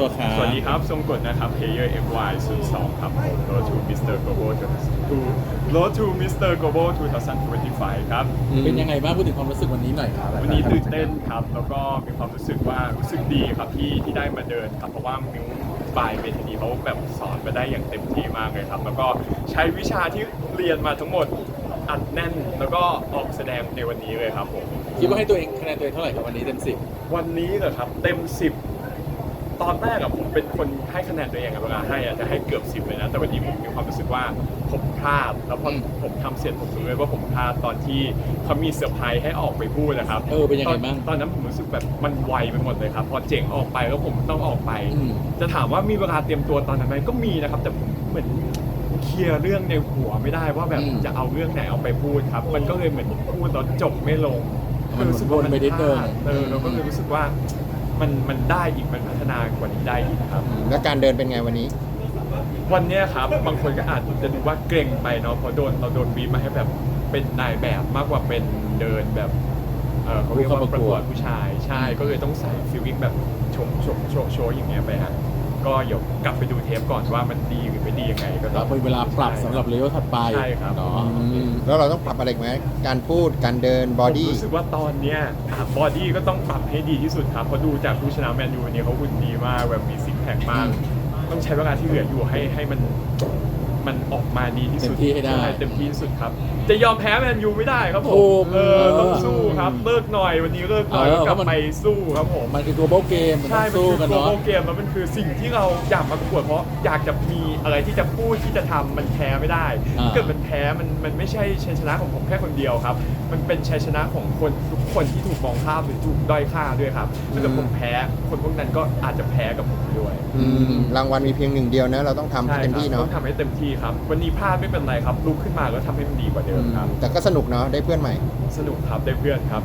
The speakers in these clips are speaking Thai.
ตัวครับสวัสดีครับ ทรงกฎนะครับ Player MY 02ครับผม Road to Mr. Global to Road to Mr. Global 2025 ครับ เป็นยังไงบ้างพูดถึงความรู้สึกวันนี้หน่อยครับวันนี้ตื่นเต้นครับ แล้วก็มีความรู้สึกว่ารู้สึกดีครับที่ที่ได้มาเดินครับ เพราะว่ามิวบายเวทีนี้เขาแบบสอนมาได้อย่างเต็มที่มากเลยครับ แล้วก็ใช้วิชาที่เรียนมาทั้งหมดอัดแน่นแล้วก็ออกแสดงในวันนี้เลยครับผมคิดว่าให้ตัวเองคะแนนตัวเองเท่าไหร่ครับวันนี้เต็มสิบวันนี้เหรอครับเต็ม10 ตอนแรกอะผมเป็นคนให้คะแนนตัวเองอะเวลาให้อะจะให้เกือบ10เลยนะ แต่วันนี้ผมมีความรู้สึกว่าผมพลาด แล้วพอผมทำเสร็จผมรู้เลยว่าผมพลาดตอนที่เขามีเซอร์ไพรส์ให้ออกไปพูดนะครับเออเป็นยังไงบ้าง ตอนตอนนั้นผมรู้สึกแบบมันไวไปหมดเลยครับ พอเจ๋งออกไปแล้วผมต้องออกไป อืม จะถามว่ามีเวลาเตรียมตัวตอนนั้นไหมก็มีนะครับ แต่ผมเหมือนเคลียร์เรื่องในหัวไม่ได้ว่าแบบอืม จะเอาเรื่องไหนเอาไปพูดครับ มันก็เลยเหมือนพูดแล้วจบไม่ลง มันรู้สึกว่าวนไปนิดนึงพลาเออเราก็เลยรู้สึกว่า มันมันได้อีกมันพัฒนากว่านี้ได้อีกครับ แล้วการเดินเป็นไงวันนี้ วันเนี้ยครับบางคนก็อาจจะดูว่าเกรงไปเนาะเพราะโดนเราโดนบีบมาให้แบบเป็นนายแบบมากกว่าเป็นเดินแบบเออเขาเรียกว่าผู้ปเข้าประระกกววดดผู้ชายใช่ก็เลยต้องใส่ฟิลลิ่งแบบโชว์โชว์โชว์โชว์อย่างเงี้ยไปฮะ ก็เดี๋ยวกลับไปดูเทปก่อนว่ามันดีหรือไม่ดียังไงก็ต้แล้อวง เป็นเวลาปรับสำหรับเลเวลถัดไปใช่ครับ เนาะอืม แล้วเราต้องปรับอะไรอีกไหมการพูดการเดินบอดี้ผมรู้สึกว่าตอนเนี้ยบอดี้ก็ต้องปรับให้ดีที่สุดครับเพราะดูจากผู้ชนะแมนยูวันนี้เขาหุ่นดีมากแบบมีซิกแพคมากต้องใช้เวลาที่เหลืออยู่ให้ให้มัน มันออกมาดีที่สุดเต็มที่ให้ได้ช่เต็มที่ที่สุดครับ จะยอมแพ้แมนยูไม่ได้ครับผถูมกเออต้องสู้ครับเลิกหน่อยวันนี้เลิกหน่อยเออ กลับเพราะมันไปสู้ครับผมมันคือ global game มันต้ใช่องมันสู้คือกันโกลเนาะ บอลเกมแล้วมันคือสิ่งที่เราอยากมาประกวดเพราะอยากจะมี อะไรที่จะพูดที่จะทำมันแพ้ไม่ได้อ่า ถ้าเกิดมันแพ้มันมันไม่ใช่ชัยชนะของผมแค่คนเดียวครับ มันเป็นชัยชนะของคนทุกคนที่ถูกมองข้ามหรือถูกด้อยค่าด้วยครับถ้าเกิดผมแพ้คนพวกนั้นก็อาจจะแพ้กับผมด้วยอืมรางวัลมีเพียงหนึ่งเดียวนะ เราต้องทำให้ใช่เต็มครับที่เนาะต้องทำให้เต็มที่ครับ วันนี้พลาดไม่เป็นไรครับลุกขึ้นมาแล้วทำให้มันดีกว่าเดิมครับแต่ก็สนุกเนาะได้เพื่อนใหม่ สนุกครับได้เพื่อนครับ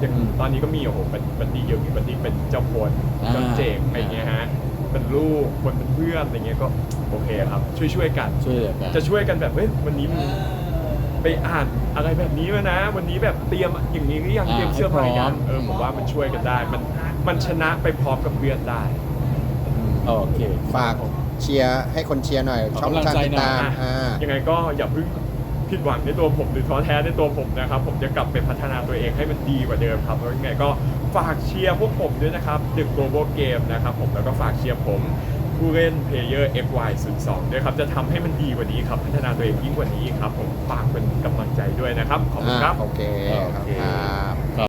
อย่างอืมตอนนี้ก็มีโอ้โหเป็นบันดี้เยอะมีบันดี้เป็นเจ้าพลอ่า เจ้าเจ๋งอะไรเงี้ยฮะ เป็นลูก คนเป็นเพื่อนอะไรเงี้ยก็โอเคครับช่วยช่วยๆกัน ช่วยเหลือกันจะช่วยกันแบบเฮ้ยวันนี้มึงไปอ่านอะไรแบบนี้มานะ วันนี้แบบเตรียมอย่างนี้หรือยังอ่าเตรียมเสื้อผ้าให้พร้ยัอมงเออผมว่ามันช่วยกันได้ มันมันชนะไปพร้อมกับเพื่อนได้ โอเค ฝากเชียร์ให้คนเชียร์หน่อยขอช่องกำลังทางใจติดหน่อยตามอะอ่ายังไงก็อย่าเพิ่ง ผิดหวังในตัวผมหรือท้อแท้ในตัวผมนะครับ ผมจะกลับไปพัฒนาตัวเองให้มันดีกว่าเดิมครับแล้วยังไงก็ฝากเชียร์พวกผมด้วยนะครับ The Global Game นะครับผมแล้วก็ฝากเชียร์ผมผู้เล่น Player FY02 ด้วยครับ จะทำให้มันดีกว่านี้ครับ พัฒนาตัวเองยิ่งกว่านี้ครับ ผมฝากเป็นกำลังใจด้วยนะครับ ขอบคุณครับ โอเคโอเคครับ